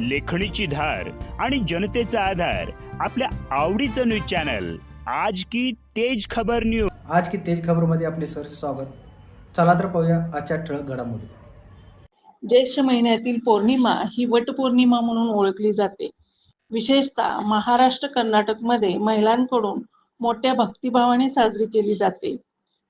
लेखणीची धार आणि जनतेचा आधार आपल्या आवडीचं न्यूज चॅनल. आज की तेज खबर न्यूज आज की तेज खबरमध्ये आपले सर स्वागत. चला तर पाहूया आजच्या ठळक घडामोडी. ज्येष्ठ महिन्यातील पौर्णिमा ही वटपौर्णिमा म्हणून ओळखली जाते. विशेषतः महाराष्ट्र कर्नाटकमध्ये महिलांकडून मोठ्या भक्तिभावाने साजरी केली जाते.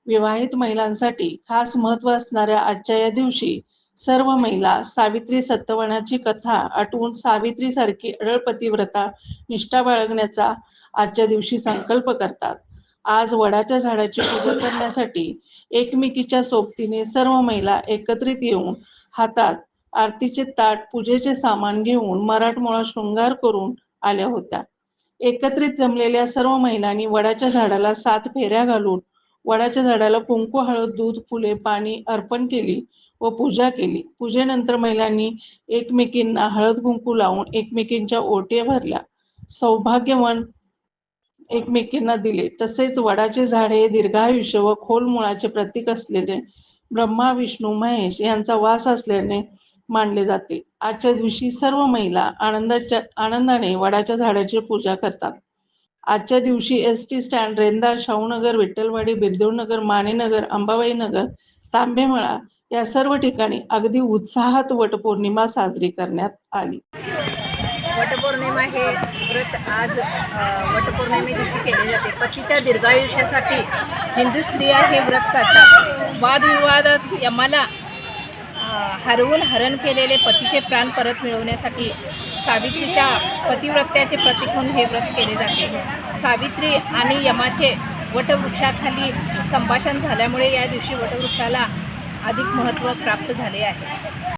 विवाहित महिलांसाठी खास महत्त्व असणाऱ्या आजच्या या दिवशी सर्व महिला सावित्री सत्तवनाची कथा आठवून सावित्रीसारखी अडळ पतिव्रता निष्ठा बाळगण्याचा आजच्या दिवशी संकल्प करतात. आज वडाच्या झाडाची पूजा करण्यासाठी एकमेकीच्या सोबतीने सर्व महिला एकत्रित येऊन हातात आरतीचे ताट पूजेचे सामान घेऊन मराठमोळा शृंगार करून आल्या होत्या. एकत्रित जमलेल्या सर्व महिलांनी वडाच्या झाडाला सात फेऱ्या घालून वडाच्या झाडाला कुंकू हळद दूध फुले पाणी अर्पण केली व पूजा केली. पूजेनंतर महिलांनी एकमेकींना हळद कुंकू लावून एकमेकींच्या ओट्या भरल्या. सौभाग्यवान एकमेकींना दिले. तसेच वडाचे झाड हे दीर्घायुष्य व खोल मुळाचे प्रतीक असलेले ब्रह्मा विष्णू महेश यांचा वास असल्याने मानले जाते. आजच्या दिवशी सर्व महिला आनंदाच्या आनंदाने वडाच्या झाडाची पूजा करतात. आजच्या दिवशी S T stand Rendal Shahunagar Vitthalwadi Birdevnagar Manenagar Ambabai Nagar Tambemala या सर्व ठिकाणी अगदी उत्साहात वटपौर्णिमा साजरी करण्यात आली. वटपौर्णिमा हे व्रत आज वटपौर्णिमे दिवशी केले जाते. पतीच्या दीर्घायुष्यासाठी हिंदू स्त्रिया हे व्रत करतात. वादविवादात यमाला हरवून हरण केलेले पतीचे प्राण परत मिळवण्यासाठी सावित्रीच्या पतिव्रत्याचे प्रतीक म्हणून हे व्रत केले जाते. सावित्री आणि यमाचे वटवृक्षाखाली संभाषण झाल्यामुळे या दिवशी वटवृक्षाला अधिक महत्त्व प्राप्त झाले आहे.